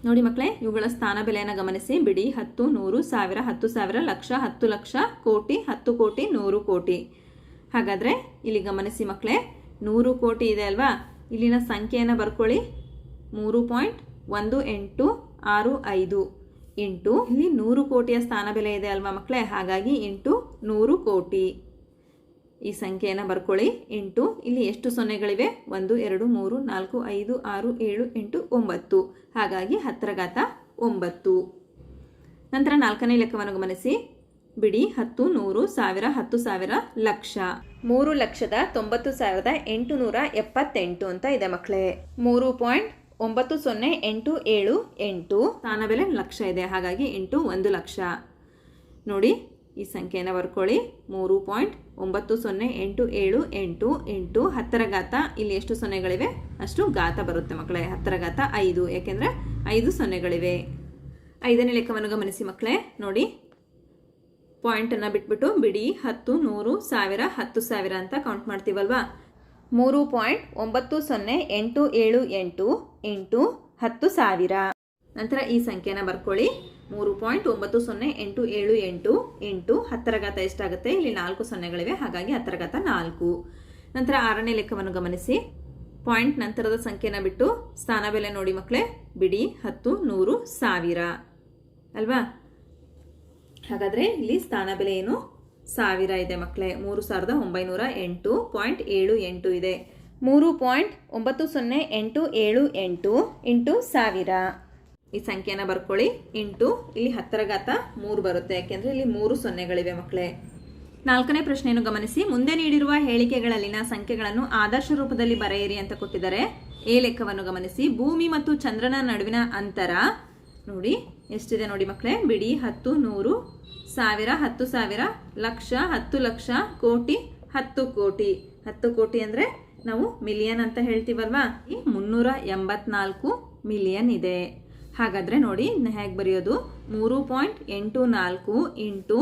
ನೋಡಿ ಮಕ್ಕಳೇ ಇವುಗಳ ಸ್ಥಾನ ಬೆಲೆಯನ್ನು ಗಮನಿಸಿ. ಬಿಡಿ ಹತ್ತು ನೂರು ಸಾವಿರ ಹತ್ತು ಸಾವಿರ ಲಕ್ಷ ಹತ್ತು ಲಕ್ಷ ಕೋಟಿ ಹತ್ತು ಕೋಟಿ ನೂರು ಕೋಟಿ. ಹಾಗಾದರೆ ಇಲ್ಲಿ ಗಮನಿಸಿ ಮಕ್ಕಳೇ ನೂರು ಕೋಟಿ ಇದೆ ಅಲ್ವಾ? ಇಲ್ಲಿನ ಸಂಖ್ಯೆಯನ್ನು ಬರ್ಕೊಳ್ಳಿ. ಮೂರು ಪಾಯಿಂಟ್ ಒಂದು ಎಂಟು ಆರು ಐದು ಇಂಟು ಇಲ್ಲಿ ನೂರು ಕೋಟಿಯ ಸ್ಥಾನ ಬೆಲೆ ಇದೆ ಅಲ್ವಾ ಮಕ್ಕಳೇ? ಹಾಗಾಗಿ ಇಂಟು ನೂರು ಕೋಟಿ. ಈ ಸಂಖ್ಯೆಯನ್ನು ಬರ್ಕೊಳ್ಳಿ. ಎಂಟು ಇಲ್ಲಿ ಎಷ್ಟು ಸೊನ್ನೆಗಳಿವೆ? ಒಂದು, ಎರಡು, ಮೂರು, ನಾಲ್ಕು, ಐದು, ಆರು, ಏಳು, ಎಂಟು, ಒಂಬತ್ತು. ಹಾಗಾಗಿ ಹತ್ತರ ಘಾತ ಒಂಬತ್ತು. ನಂತರ ನಾಲ್ಕನೇ ಲೆಕ್ಕವನ್ನು ಗಮನಿಸಿ. ಬಿಡಿ, ಹತ್ತು, ನೂರು, ಸಾವಿರ, ಹತ್ತು ಸಾವಿರ ಲಕ್ಷ. ಮೂರು ಲಕ್ಷದ ತೊಂಬತ್ತು ಸಾವಿರದ ಎಂಟು ನೂರ ಎಪ್ಪತ್ತೆಂಟು ಅಂತ ಇದೆ ಮಕ್ಕಳೇ. ಮೂರು ಪಾಯಿಂಟ್ ಒಂಬತ್ತು ಸೊನ್ನೆ ಎಂಟು ಏಳು ಎಂಟು. ಸ್ಥಾನ ಬೆಲೆ ಲಕ್ಷ ಇದೆ, ಹಾಗಾಗಿ ಎಂಟು ಒಂದು ಲಕ್ಷ. ನೋಡಿ, ಈ ಸಂಖ್ಯೆಯನ್ನು ಬರ್ಕೊಳ್ಳಿ. ಮೂರು ಪಾಯಿಂಟ್ ಒಂಬತ್ತು ಸೊನ್ನೆ ಎಂಟು ಏಳು ಎಂಟು ಎಂಟು ಹತ್ತರ ಘಾತ. ಇಲ್ಲಿ ಎಷ್ಟು ಸೊನ್ನೆಗಳಿವೆ? ಅಷ್ಟು ಘಾತ ಬರುತ್ತೆ ಮಕ್ಕಳೇ, ಹತ್ತರ ಘಾತ ಐದು. ಯಾಕೆಂದರೆ ಐದು ಸೊನ್ನೆಗಳಿವೆ. ಐದನೇ ಲೆಕ್ಕವನ್ನು ಗಮನಿಸಿ ಮಕ್ಕಳೇ, ನೋಡಿ. ಪಾಯಿಂಟನ್ನು ಬಿಟ್ಬಿಟ್ಟು ಬಿಡಿ, ಹತ್ತು, ನೂರು, ಸಾವಿರ, ಹತ್ತು ಸಾವಿರ ಅಂತ ಕೌಂಟ್ ಮಾಡ್ತೀವಲ್ವಾ? ಮೂರು ಪಾಯಿಂಟ್ ಒಂಬತ್ತು ಸೊನ್ನೆ ಎಂಟು ಏಳು ಎಂಟು ಎಂಟು ಹತ್ತು ಸಾವಿರ. ನಂತರ ಈ ಸಂಖ್ಯೆನ ಬರ್ಕೊಳ್ಳಿ. ಮೂರು ಪಾಯಿಂಟ್ ಒಂಬತ್ತು ಸೊನ್ನೆ ಎಂಟು ಏಳು ಎಂಟು ಎಂಟು ಹತ್ತರ ಘಾತ ಎಷ್ಟಾಗುತ್ತೆ? ಇಲ್ಲಿ ನಾಲ್ಕು ಸೊನ್ನೆಗಳಿವೆ, ಹಾಗಾಗಿ ಹತ್ತರ ಘಾತ ನಾಲ್ಕು. ನಂತರ ಆರನೇ ಲೆಕ್ಕವನ್ನು ಗಮನಿಸಿ. ಪಾಯಿಂಟ್ ನಂತರದ ಸಂಖ್ಯೆನ ಬಿಟ್ಟು ಸ್ಥಾನ ಬೆಲೆ ನೋಡಿ ಮಕ್ಕಳೇ. ಬಿಡಿ, ಹತ್ತು, ನೂರು, ಸಾವಿರ. ಅಲ್ವಾ? ಹಾಗಾದರೆ ಇಲ್ಲಿ ಸ್ಥಾನ ಬೆಲೆ ಏನು? ಸಾವಿರ ಇದೆ ಮಕ್ಕಳೇ ಮೂರು ಸಾವಿರದ ಒಂಬೈನೂರ ಎಂಟು ಪಾಯಿಂಟ್ ಏಳು ಎಂಟು ಇದೆ. ಮೂರು ಪಾಯಿಂಟ್ ಒಂಬತ್ತು ಸೊನ್ನೆ ಎಂಟು ಏಳು ಎಂಟು ಇಂಟು ಸಾವಿರ. ಈ ಸಂಖ್ಯೆನ ಬರ್ಕೊಳ್ಳಿ. ಇಂಟು, ಇಲ್ಲಿ ಹತ್ತರ ಘಾತ ಮೂರು ಬರುತ್ತೆ. ಯಾಕೆಂದರೆ ಇಲ್ಲಿ ಮೂರು ಸೊನ್ನೆಗಳಿವೆ ಮಕ್ಕಳೇ ನಾಲ್ಕನೇ ಪ್ರಶ್ನೆಯನ್ನು ಗಮನಿಸಿ. ಮುಂದೆ ನೀಡಿರುವ ಹೇಳಿಕೆಗಳಲ್ಲಿನ ಸಂಖ್ಯೆಗಳನ್ನು ಆದರ್ಶ ರೂಪದಲ್ಲಿ ಬರೆಯಿರಿ ಅಂತ ಕೊಟ್ಟಿದ್ದಾರೆ. ಎ ಲೆಕ್ಕವನ್ನು ಗಮನಿಸಿ. ಭೂಮಿ ಮತ್ತು ಚಂದ್ರನ ನಡುವಿನ ಅಂತರ. ನೋಡಿ, ಎಷ್ಟಿದೆ ನೋಡಿ ಮಕ್ಕಳೇ ಬಿಡಿ, ಹತ್ತು, ನೂರು ಸಾವಿರ, ಹತ್ತು ಸಾವಿರ, ಲಕ್ಷ, ಹತ್ತು ಲಕ್ಷ, ಕೋಟಿ, ಹತ್ತು ಕೋಟಿ. ಹತ್ತು ಕೋಟಿ ಅಂದರೆ ನಾವು ಮಿಲಿಯನ್ ಅಂತ ಹೇಳ್ತೀವಲ್ವಾ? ಈ ಮುನ್ನೂರ ಎಂಬತ್ನಾಲ್ಕು ಮಿಲಿಯನ್ ಇದೆ. ಹಾಗಾದರೆ ನೋಡಿ ಹೇಗೆ ಬರೆಯೋದು? ಮೂರು ಪಾಯಿಂಟ್ ಎಂಟು ನಾಲ್ಕು ಇಂಟು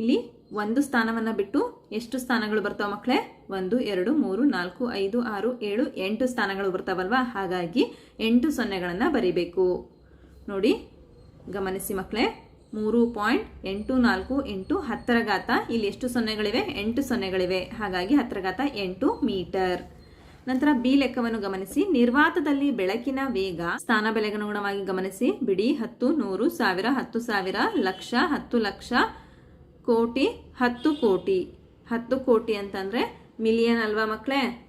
ಇಲ್ಲಿ ಒಂದು ಸ್ಥಾನವನ್ನು ಬಿಟ್ಟು ಎಷ್ಟು ಸ್ಥಾನಗಳು ಬರ್ತಾವೆ ಮಕ್ಕಳೇ ಒಂದು, ಎರಡು, ಮೂರು, ನಾಲ್ಕು, ಐದು, ಆರು, ಏಳು, ಎಂಟು ಸ್ಥಾನಗಳು ಬರ್ತಾವಲ್ವಾ? ಹಾಗಾಗಿ ಎಂಟು ಸೊನ್ನೆಗಳನ್ನು ಬರಿಬೇಕು. ನೋಡಿ, ಗಮನಿಸಿ ಮಕ್ಕಳೇ ಮೂರು ಪಾಯಿಂಟ್ ಎಂಟು ನಾಲ್ಕು ಎಂಟು ಹತ್ತರ ಘಾತ. ಇಲ್ಲಿ ಎಷ್ಟು ಸೊನ್ನೆಗಳಿವೆ? ಎಂಟು ಸೊನ್ನೆಗಳಿವೆ. ಹಾಗಾಗಿ ಹತ್ತರ ಘಾತ ಎಂಟು ಮೀಟರ್. ನಂತರ ಬಿ ಲೆಕ್ಕವನ್ನು ಗಮನಿಸಿ. ನಿರ್ವಾತದಲ್ಲಿ ಬೆಳಕಿನ ವೇಗ ಸ್ಥಾನ ಬೆಲೆಗನುಗುಣವಾಗಿ ಗಮನಿಸಿ. ಬಿಡಿ ಹತ್ತು, ನೂರು, ಸಾವಿರ, ಹತ್ತು ಸಾವಿರ, ಲಕ್ಷ, ಹತ್ತು ಲಕ್ಷ, ಕೋಟಿ, ಹತ್ತು ಕೋಟಿ. ಹತ್ತು ಕೋಟಿ ಅಂತಂದರೆ ಮಿಲಿಯನ್ ಅಲ್ವಾ ಮಕ್ಕಳೇ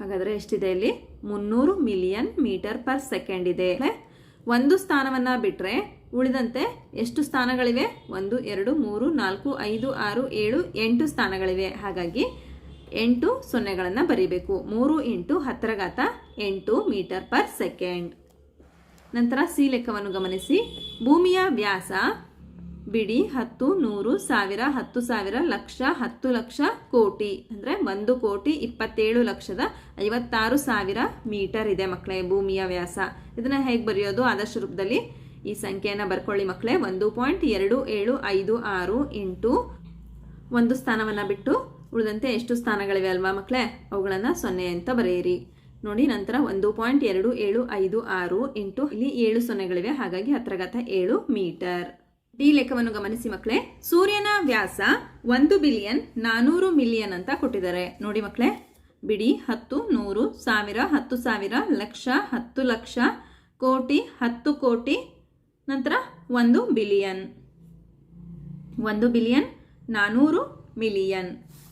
ಹಾಗಾದರೆ ಎಷ್ಟಿದೆ ಇಲ್ಲಿ? ಮುನ್ನೂರು ಮಿಲಿಯನ್ ಮೀಟರ್ ಪರ್ ಸೆಕೆಂಡ್ ಇದೆ. ಒಂದು ಸ್ಥಾನವನ್ನು ಬಿಟ್ಟರೆ ಉಳಿದಂತೆ ಎಷ್ಟು ಸ್ಥಾನಗಳಿವೆ? ಒಂದು, ಎರಡು, ಮೂರು, ನಾಲ್ಕು, ಐದು, ಆರು, ಏಳು, ಎಂಟು ಸ್ಥಾನಗಳಿವೆ. ಹಾಗಾಗಿ ಎಂಟು ಸೊನ್ನೆಗಳನ್ನು ಬರೀಬೇಕು. ಮೂರು ಇಂಟು ಹತ್ತರ ಘಾತ ಎಂಟು ಮೀಟರ್ ಪರ್ ಸೆಕೆಂಡ್. ನಂತರ ಸಿ ಲೆಕ್ಕವನ್ನು ಗಮನಿಸಿ. ಭೂಮಿಯ ವ್ಯಾಸ ಬಿಡಿ ಹತ್ತು, ನೂರು, ಸಾವಿರ, ಹತ್ತು ಸಾವಿರ, ಲಕ್ಷ, ಹತ್ತು ಲಕ್ಷ ಕೋಟಿ. ಅಂದರೆ ಒಂದು ಕೋಟಿ ಇಪ್ಪತ್ತೇಳು ಲಕ್ಷದ ಐವತ್ತಾರು ಸಾವಿರ ಮೀಟರ್ ಇದೆ ಮಕ್ಕಳೇ ಭೂಮಿಯ ವ್ಯಾಸ. ಇದನ್ನು ಹೇಗೆ ಬರೆಯೋದು? ಆದರ್ಶ ರೂಪದಲ್ಲಿ ಈ ಸಂಖ್ಯೆಯನ್ನು ಬರ್ಕೊಳ್ಳಿ ಮಕ್ಕಳೇ ಒಂದು ಪಾಯಿಂಟ್ ಎರಡು ಏಳು ಐದು ಆರು ಎಂಟು ಒಂದು ಸ್ಥಾನವನ್ನು ಬಿಟ್ಟು ಉಳಿದಂತೆ ಎಷ್ಟು ಸ್ಥಾನಗಳಿವೆ ಅಲ್ವಾ ಮಕ್ಕಳೇ ಅವುಗಳನ್ನು ಸೊನ್ನೆ ಅಂತ ಬರೆಯಿರಿ. ನೋಡಿ ನಂತರ ಒಂದು ಪಾಯಿಂಟ್ ಎರಡು ಏಳು ಐದು ಆರು ಎಂಟು. ಇಲ್ಲಿ ಏಳು ಸೊನ್ನೆಗಳಿವೆ. ಹಾಗಾಗಿ ಹತ್ರಗತ ಏಳು ಮೀಟರ್. ಡಿ ಲೆಕ್ಕವನ್ನು ಗಮನಿಸಿ ಮಕ್ಕಳೇ ಸೂರ್ಯನ ವ್ಯಾಸ ಒಂದು ಬಿಲಿಯನ್ ನಾನೂರು ಮಿಲಿಯನ್ ಅಂತ ಕೊಟ್ಟಿದ್ದಾರೆ. ನೋಡಿ ಮಕ್ಕಳೇ ಬಿಡಿ ಹತ್ತು ನೂರು ಸಾವಿರ ಹತ್ತು ಸಾವಿರ ಲಕ್ಷ ಹತ್ತು ಲಕ್ಷ ಕೋಟಿ ಹತ್ತು ಕೋಟಿ ನಂತರ ಒಂದು ಬಿಲಿಯನ್ ಒಂದು ಬಿಲಿಯನ್ ನಾನೂರು ಮಿಲಿಯನ್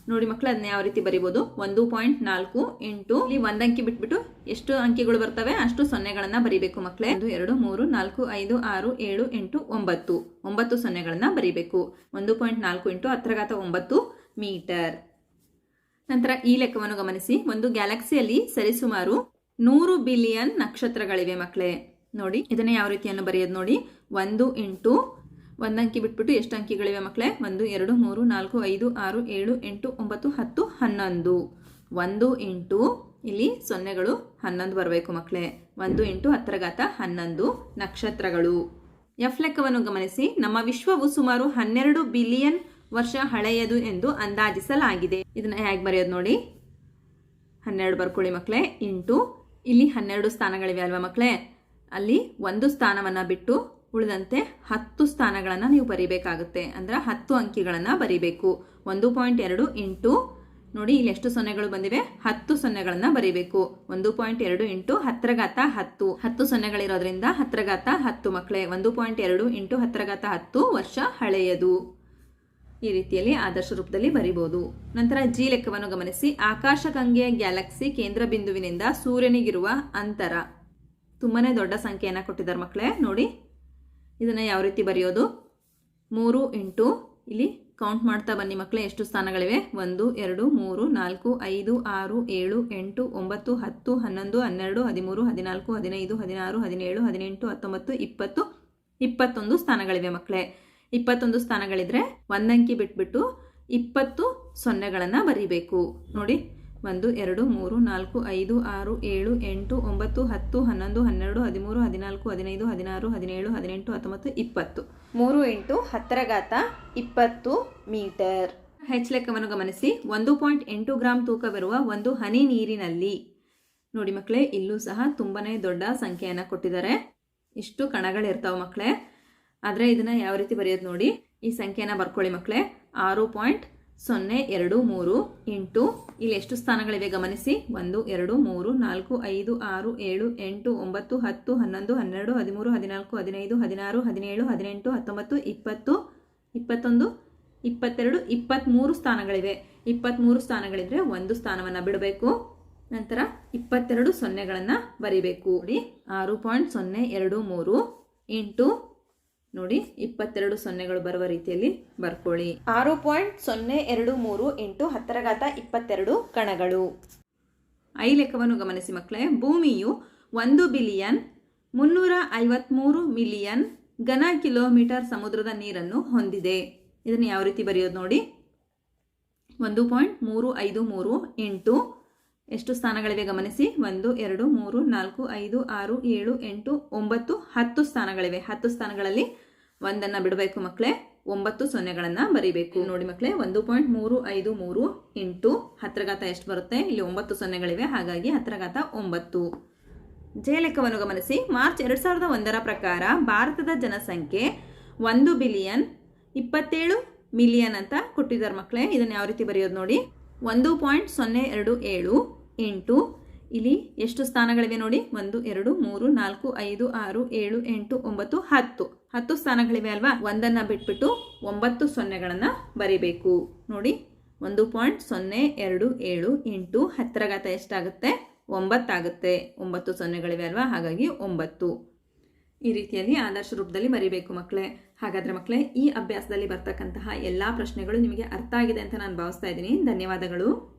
ನೋಡಿ ಮಕ್ಕಳು ಅದನ್ನ ಯಾವ ರೀತಿ ಬರಿಬೋದು? ಒಂದು ಪಾಯಿಂಟ್ ನಾಲ್ಕು ಎಂಟು ಇಲ್ಲಿ ಒಂದು ಅಂಕಿ ಬಿಟ್ಬಿಟ್ಟು ಎಷ್ಟು ಅಂಕಿಗಳು ಬರ್ತವೆ? ಅಷ್ಟು ಸೊನ್ನೆಗಳನ್ನ ಬರಿಬೇಕು ಮಕ್ಕಳೇ ಒಂದು, ಎರಡು, ಮೂರು, ನಾಲ್ಕು, ಐದು, ಆರು, ಏಳು ಎಂಟು ಒಂಬತ್ತು. ಒಂಬತ್ತು ಸೊನ್ನೆಗಳನ್ನ ಬರಿಬೇಕು. ಒಂದು ಪಾಯಿಂಟ್ ನಾಲ್ಕು ಇಂಟು ಹತ್ರಗಾತ ಒಂಬತ್ತು ಮೀಟರ್. ನಂತರ ಈ ಲೆಕ್ಕವನ್ನು ಗಮನಿಸಿ. ಒಂದು ಗ್ಯಾಲಕ್ಸಿಯಲ್ಲಿ ಸರಿಸುಮಾರು ನೂರು ಬಿಲಿಯನ್ ನಕ್ಷತ್ರಗಳಿವೆ ಮಕ್ಕಳೇ ನೋಡಿ, ಇದನ್ನ ಯಾವ ರೀತಿಯನ್ನು ಬರೆಯೋದು ನೋಡಿ. ಒಂದು ಇಂಟು ಒಂದು ಅಂಕಿ ಬಿಟ್ಬಿಟ್ಟು ಎಷ್ಟು ಅಂಕಿಗಳಿವೆ ಮಕ್ಕಳೇ ಒಂದು, ಎರಡು, ಮೂರು, ನಾಲ್ಕು, ಐದು, ಆರು, ಏಳು, ಎಂಟು, ಒಂಬತ್ತು, ಹತ್ತು, ಹನ್ನೊಂದು. ಒಂದು ಇಂಟು ಇಲ್ಲಿ ಸೊನ್ನೆಗಳು ಹನ್ನೊಂದು ಬರಬೇಕು ಮಕ್ಕಳೇ ಒಂದು ಇಂಟು ಹತ್ತರಘಾತ ಹನ್ನೊಂದು ನಕ್ಷತ್ರಗಳು. ಎಫ್ ಲೆಕ್ಕವನ್ನು ಗಮನಿಸಿ. ನಮ್ಮ ವಿಶ್ವವು ಸುಮಾರು ಹನ್ನೆರಡು ಬಿಲಿಯನ್ ವರ್ಷ ಹಳೆಯದು ಎಂದು ಅಂದಾಜಿಸಲಾಗಿದೆ. ಇದನ್ನ ಹೇಗೆ ಬರೆಯೋದು ನೋಡಿ. ಹನ್ನೆರಡು ಬರ್ಕೊಳ್ಳಿ ಮಕ್ಕಳೇ ಇಂಟು ಇಲ್ಲಿ ಹನ್ನೆರಡು ಸ್ಥಾನಗಳಿವೆ ಅಲ್ವಾ ಮಕ್ಕಳೇ ಅಲ್ಲಿ ಒಂದು ಸ್ಥಾನವನ್ನು ಬಿಟ್ಟು ಉಳಿದಂತೆ ಹತ್ತು ಸ್ಥಾನಗಳನ್ನು ನೀವು ಬರಿಬೇಕಾಗುತ್ತೆ. ಅಂದ್ರೆ ಹತ್ತು ಅಂಕಿಗಳನ್ನು ಬರಿಬೇಕು. ಒಂದು ಪಾಯಿಂಟ್ ಎರಡು ಇಂಟು, ನೋಡಿ ಇಲ್ಲಿ ಎಷ್ಟು ಸೊನ್ನೆಗಳು ಬಂದಿವೆ? ಹತ್ತು ಸೊನ್ನೆಗಳನ್ನು ಬರೀಬೇಕು. ಒಂದು ಪಾಯಿಂಟ್ ಎರಡು ಇಂಟು ಹತ್ರಗಾತ ಹತ್ತು. ಹತ್ತು ಸೊನ್ನೆಗಳಿರೋದ್ರಿಂದ ಹತ್ರಘಾತ ಹತ್ತು ಮಕ್ಕಳೇ ಒಂದು ಪಾಯಿಂಟ್ ಎರಡು ಇಂಟು ಹತ್ರಘಾತ ಹತ್ತು ವರ್ಷ ಹಳೆಯದು. ಈ ರೀತಿಯಲ್ಲಿ ಆದರ್ಶ ರೂಪದಲ್ಲಿ ಬರಿಬಹುದು ನಂತರ ಜಿ ಲೆಕ್ಕವನ್ನು ಗಮನಿಸಿ. ಆಕಾಶಗಂಗೆಯ ಗ್ಯಾಲಕ್ಸಿ ಕೇಂದ್ರ ಬಿಂದುವಿನಿಂದ ಸೂರ್ಯನಿಗಿರುವ ಅಂತರ. ತುಂಬಾನೇ ದೊಡ್ಡ ಸಂಖ್ಯೆಯನ್ನು ಕೊಟ್ಟಿದ್ದಾರೆ ಮಕ್ಕಳೇ ನೋಡಿ. ಇದನ್ನು ಯಾವ ರೀತಿ ಬರೆಯೋದು? ಮೂರು ಇಂಟು, ಇಲ್ಲಿ ಕೌಂಟ್ ಮಾಡ್ತಾ ಬನ್ನಿ ಮಕ್ಕಳೇ ಎಷ್ಟು ಸ್ಥಾನಗಳಿವೆ? ಒಂದು, ಎರಡು, ಮೂರು, ನಾಲ್ಕು, ಐದು, ಆರು, ಏಳು, ಎಂಟು, ಒಂಬತ್ತು, ಹತ್ತು, ಹನ್ನೊಂದು, ಹನ್ನೆರಡು, ಹದಿಮೂರು, ಹದಿನಾಲ್ಕು, ಹದಿನೈದು, ಹದಿನಾರು, ಹದಿನೇಳು, ಹದಿನೆಂಟು, ಹತ್ತೊಂಬತ್ತು, ಇಪ್ಪತ್ತು, ಇಪ್ಪತ್ತೊಂದು ಸ್ಥಾನಗಳಿವೆ ಮಕ್ಕಳೇ ಇಪ್ಪತ್ತೊಂದು ಸ್ಥಾನಗಳಿದ್ರೆ ಒಂದಂಕಿ ಬಿಟ್ಬಿಟ್ಟು ಇಪ್ಪತ್ತು ಸೊನ್ನೆಗಳನ್ನು ಬರೀಬೇಕು. ನೋಡಿ ಒಂದು ಎರಡು ಮೂರು ನಾಲ್ಕು ಐದು ಆರು ಏಳು ಎಂಟು ಒಂಬತ್ತು ಹತ್ತು ಹನ್ನೊಂದು ಹನ್ನೆರಡು ಹದಿಮೂರು ಹದಿನಾಲ್ಕು ಹದಿನೈದು ಹದಿನಾರು ಹದಿನೇಳು ಹದಿನೆಂಟು ಹತ್ತೊಂಬತ್ತು ಇಪ್ಪತ್ತು. ಮೂರು ಎಂಟು ಹತ್ತರ ಘಾತ ಇಪ್ಪತ್ತು ಮೀಟರ್. ಹೆಚ್ ಲೆಕ್ಕವನ್ನು ಗಮನಿಸಿ. ಒಂದು ಪಾಯಿಂಟ್ ಎಂಟು ಗ್ರಾಮ್ ತೂಕವಿರುವ ಒಂದು ಹನಿ ನೀರಿನಲ್ಲಿ. ನೋಡಿ ಮಕ್ಕಳೇ ಇಲ್ಲೂ ಸಹ ತುಂಬಾ ದೊಡ್ಡ ಸಂಖ್ಯೆಯನ್ನು ಕೊಟ್ಟಿದ್ದಾರೆ. ಇಷ್ಟು ಕಣಗಳಿರ್ತಾವೆ ಮಕ್ಕಳೇ. ಆದರೆ ಇದನ್ನು ಯಾವ ರೀತಿ ಬರೆಯೋದು ನೋಡಿ. ಈ ಸಂಖ್ಯೆನ ಬರ್ಕೊಳ್ಳಿ ಮಕ್ಕಳೇ. ಆರು ಪಾಯಿಂಟ್ ಸೊನ್ನೆ, ಎರಡು, ಮೂರು, ಎಂಟು. ಇಲ್ಲಿ ಎಷ್ಟು ಸ್ಥಾನಗಳಿವೆ ಗಮನಿಸಿ? ಒಂದು, ಎರಡು, ಮೂರು, ನಾಲ್ಕು, ಐದು, ಆರು, ಏಳು, ಎಂಟು, ಒಂಬತ್ತು, ಹತ್ತು, ಹನ್ನೊಂದು, ಹನ್ನೆರಡು, ಹದಿಮೂರು, ಹದಿನಾಲ್ಕು, ಹದಿನೈದು, ಹದಿನಾರು, ಹದಿನೇಳು, ಹದಿನೆಂಟು, ಹತ್ತೊಂಬತ್ತು, ಇಪ್ಪತ್ತು, ಇಪ್ಪತ್ತೊಂದು, ಇಪ್ಪತ್ತೆರಡು ಇಪ್ಪತ್ತ್ಮೂರು ಸ್ಥಾನಗಳಿವೆ. ಇಪ್ಪತ್ತ್ಮೂರು ಸ್ಥಾನಗಳಿದ್ರೆ ಒಂದು ಸ್ಥಾನವನ್ನು ಬಿಡಬೇಕು. ನಂತರ ಇಪ್ಪತ್ತೆರಡು ಸೊನ್ನೆಗಳನ್ನು ಬರಿಬೇಕು. ನೋಡಿ, ಆರು ಪಾಯಿಂಟ್ ಸೊನ್ನೆ, ಎರಡು, ಮೂರು ಇಂಟು ನೋಡಿ, ಇಪ್ಪತ್ತೆರಡು ಸೊನ್ನೆಗಳು ಬರುವ ರೀತಿಯಲ್ಲಿ ಬರ್ಕೊಳ್ಳಿ. ಆರು ಪಾಯಿಂಟ್ ಸೊನ್ನೆ ಎರಡು ಮೂರು ಇಂಟು ಹತ್ತರಘಾತ ಇಪ್ಪತ್ತೆರಡು ಕಣಗಳು. ಐ ಲೆಕ್ಕವನ್ನು ಗಮನಿಸಿ ಮಕ್ಕಳೇ, ಭೂಮಿಯು ಒಂದು ಬಿಲಿಯನ್ ಮುನ್ನೂರ ಐವತ್ತ್ಮೂರು ಮಿಲಿಯನ್ ಘನ ಕಿಲೋಮೀಟರ್ ಸಮುದ್ರದ ನೀರನ್ನು ಹೊಂದಿದೆ. ಇದನ್ನು ಯಾವ ರೀತಿ ಬರೆಯೋದು ನೋಡಿ? ಒಂದು ಪಾಯಿಂಟ್ ಮೂರು ಐದು ಮೂರು ಇಂಟು ಎಷ್ಟು ಸ್ಥಾನಗಳಿವೆ ಗಮನಿಸಿ? ಒಂದು, ಎರಡು, ಮೂರು, ನಾಲ್ಕು, ಐದು, ಆರು, ಏಳು, ಎಂಟು, ಒಂಬತ್ತು, ಹತ್ತು ಸ್ಥಾನಗಳಿವೆ. ಹತ್ತು ಸ್ಥಾನಗಳಲ್ಲಿ ಒಂದನ್ನು ಬಿಡಬೇಕು ಮಕ್ಕಳೇ ಒಂಬತ್ತು ಸೊನ್ನೆಗಳನ್ನು ಬರೀಬೇಕು. ನೋಡಿ ಮಕ್ಕಳೇ ಒಂದು ಪಾಯಿಂಟ್ ಮೂರು ಐದು ಮೂರು ಎಂಟು ಹತ್ರಘಾತ ಎಷ್ಟು ಬರುತ್ತೆ? ಇಲ್ಲಿ ಒಂಬತ್ತು ಸೊನ್ನೆಗಳಿವೆ, ಹಾಗಾಗಿ ಹತ್ರಘಾತ ಒಂಬತ್ತು. ಜಯಲೆಕ್ಕವನ್ನು ಗಮನಿಸಿ. ಮಾರ್ಚ್ ಎರಡು ಸಾವಿರದ ಒಂದರ ಪ್ರಕಾರ ಭಾರತದ ಜನಸಂಖ್ಯೆ ಒಂದು ಬಿಲಿಯನ್ ಇಪ್ಪತ್ತೇಳು ಮಿಲಿಯನ್ ಅಂತ ಕೊಟ್ಟಿದ್ದಾರೆ ಮಕ್ಕಳೇ ಇದನ್ನು ಯಾವ ರೀತಿ ಬರೆಯೋದು ನೋಡಿ? ಒಂದು ಪಾಯಿಂಟ್ ಸೊನ್ನೆ ಎರಡು ಏಳು ಎಂಟು. ಇಲ್ಲಿ ಎಷ್ಟು ಸ್ಥಾನಗಳಿವೆ ನೋಡಿ? ಒಂದು, ಎರಡು, ಮೂರು, ನಾಲ್ಕು, ಐದು, ಆರು, ಏಳು, ಎಂಟು, ಒಂಬತ್ತು, ಹತ್ತು. ಹತ್ತು ಸ್ಥಾನಗಳಿವೆ ಅಲ್ವಾ? ಒಂದನ್ನು ಬಿಟ್ಬಿಟ್ಟು ಒಂಬತ್ತು ಸೊನ್ನೆಗಳನ್ನು ಬರಿಬೇಕು. ನೋಡಿ, ಒಂದು ಪಾಯಿಂಟ್ ಸೊನ್ನೆ, ಎರಡು, ಏಳು, ಎಂಟು ಹತ್ತರಘಾತ ಎಷ್ಟಾಗುತ್ತೆ? ಒಂಬತ್ತಾಗುತ್ತೆ. ಒಂಬತ್ತು ಸೊನ್ನೆಗಳಿವೆ ಅಲ್ವಾ? ಹಾಗಾಗಿ ಒಂಬತ್ತು. ಈ ರೀತಿಯಲ್ಲಿ ಆದರ್ಶ ರೂಪದಲ್ಲಿ ಬರಿಬೇಕು ಮಕ್ಕಳೇ. ಹಾಗಾದರೆ ಮಕ್ಕಳೇ, ಈ ಅಭ್ಯಾಸದಲ್ಲಿ ಬರ್ತಕ್ಕಂತಹ ಎಲ್ಲ ಪ್ರಶ್ನೆಗಳು ನಿಮಗೆ ಅರ್ಥ ಆಗಿದೆ ಅಂತ ನಾನು ಭಾವಿಸ್ತಾ ಇದ್ದೀನಿ. ಧನ್ಯವಾದಗಳು.